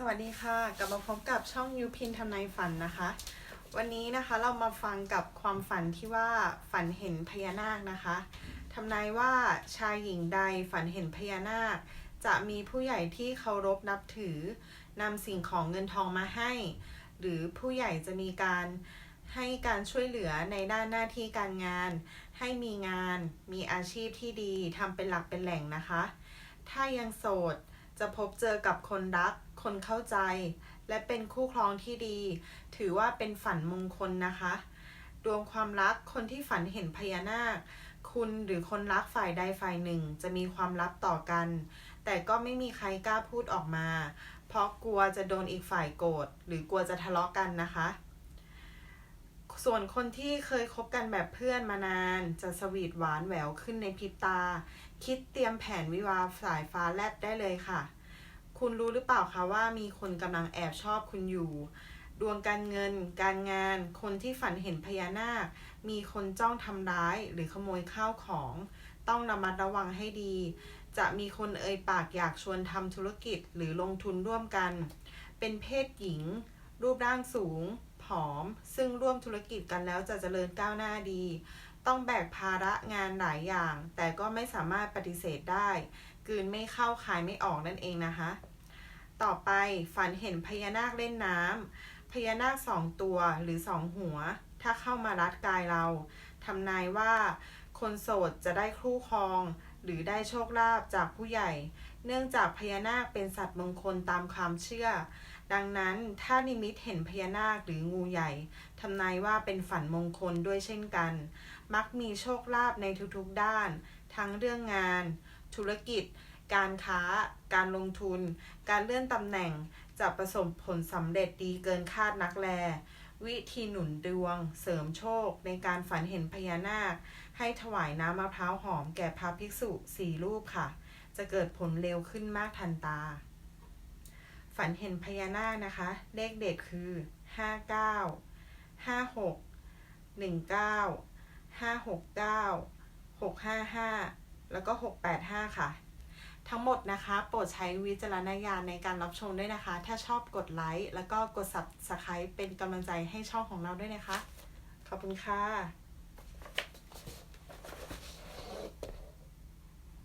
สวัสดีค่ะ กลับมาพบกับช่องยูพินทำนายฝันนะคะ วันนี้นะคะเรามาฟังกับความฝันที่ว่าฝันเห็นพญานาคนะคะทำนายว่าชายหญิงใดฝันเห็นพญานาค จะมีผู้ใหญ่ที่เคารพนับถือนำสิ่งของเงินทองมาให้ หรือผู้ใหญ่จะมีการให้การช่วยเหลือในด้านหน้าที่การงาน ให้มีงานมีอาชีพที่ดีทำเป็นหลักเป็นแหล่งนะคะ ถ้ายังโสดจะพบเจอกับคนรัก คนเข้าใจ และเป็นคู่ครองที่ดี ถือว่าเป็นฝันมงคลนะคะ ดวงความรักคนที่ฝันเห็นพญานาค คุณหรือคนรักฝ่ายใดฝ่ายหนึ่งจะมีความลับต่อกัน แต่ก็ไม่มีใครกล้าพูดออกมา เพราะกลัวจะโดนอีกฝ่ายโกรธหรือกลัวจะทะเลาะกันนะคะส่วนคนที่เคยคบกันแบบเพื่อนมานาน จะสวีทหวานแหววขึ้นในพริบตา คิดเตรียมแผนวิวาสายฟ้าแลบได้เลยค่ะ คุณรู้หรือเปล่าคะว่ามีคนกำลังแอบชอบคุณอยู่ ดวงการเงิน การงาน คนที่ฝันเห็นพญานาค มีคนจ้องทำร้ายหรือขโมยข้าวของ ต้องระมัดระวังให้ดี จะมีคนเอ่ยปากอยากชวนทำธุรกิจหรือลงทุนร่วมกัน เป็นเพศหญิง รูปร่างสูง ผอม ซึ่งร่วมธุรกิจกันแล้วจะเจริญก้าวหน้าดี ต้องแบกภาระงานหลายอย่าง แต่ก็ไม่สามารถปฏิเสธได้กืนไม่เข้าคายไม่ออกนั่นเองนะคะ ต่อไปฝันเห็นพญานาคเล่นน้ำพญานาคสองตัวหรือสองหัว ถ้าเข้ามารัดกายเราทำนายว่า คนโสดจะได้คู่ครอง หรือได้โชคลาภจากผู้ใหญ่ เนื่องจากพญานาคเป็นสัตว์มงคลตามความเชื่อ ดังนั้นถ้านิมิตเห็นพญานาคหรืองูใหญ่ทำนายว่าเป็นฝันมงคลด้วยเช่นกัน มักมีโชคลาภในทุกๆด้าน ทั้งเรื่องงาน ธุรกิจ การค้า การลงทุน การเลื่อนตำแหน่ง จะประสบผลสำเร็จดีเกินคาดนักแล วิธีหนุนดวง เสริมโชค ในการฝันเห็นพญานาค ให้ถวายน้ำมะพร้าวหอมแก่พระภิกษุสี่รูปค่ะ จะเกิดผลเร็วขึ้นมากทันตา ฝันเห็นพญานาคนะคะ เลขเด็ดคือห้าเก้าห้าหกหนึ่งเก้าห้าหกเก้าหกห้าห้าแล้วก็หกแปดห้าค่ะ ทั้งหมดนะคะ โปรดใช้วิจารณญาณในการรับชมด้วยนะคะ ถ้าชอบกดไลค์แล้วก็กด subscribe เป็นกำลังใจให้ช่องของเราด้วยนะคะ ขอบคุณค่ะ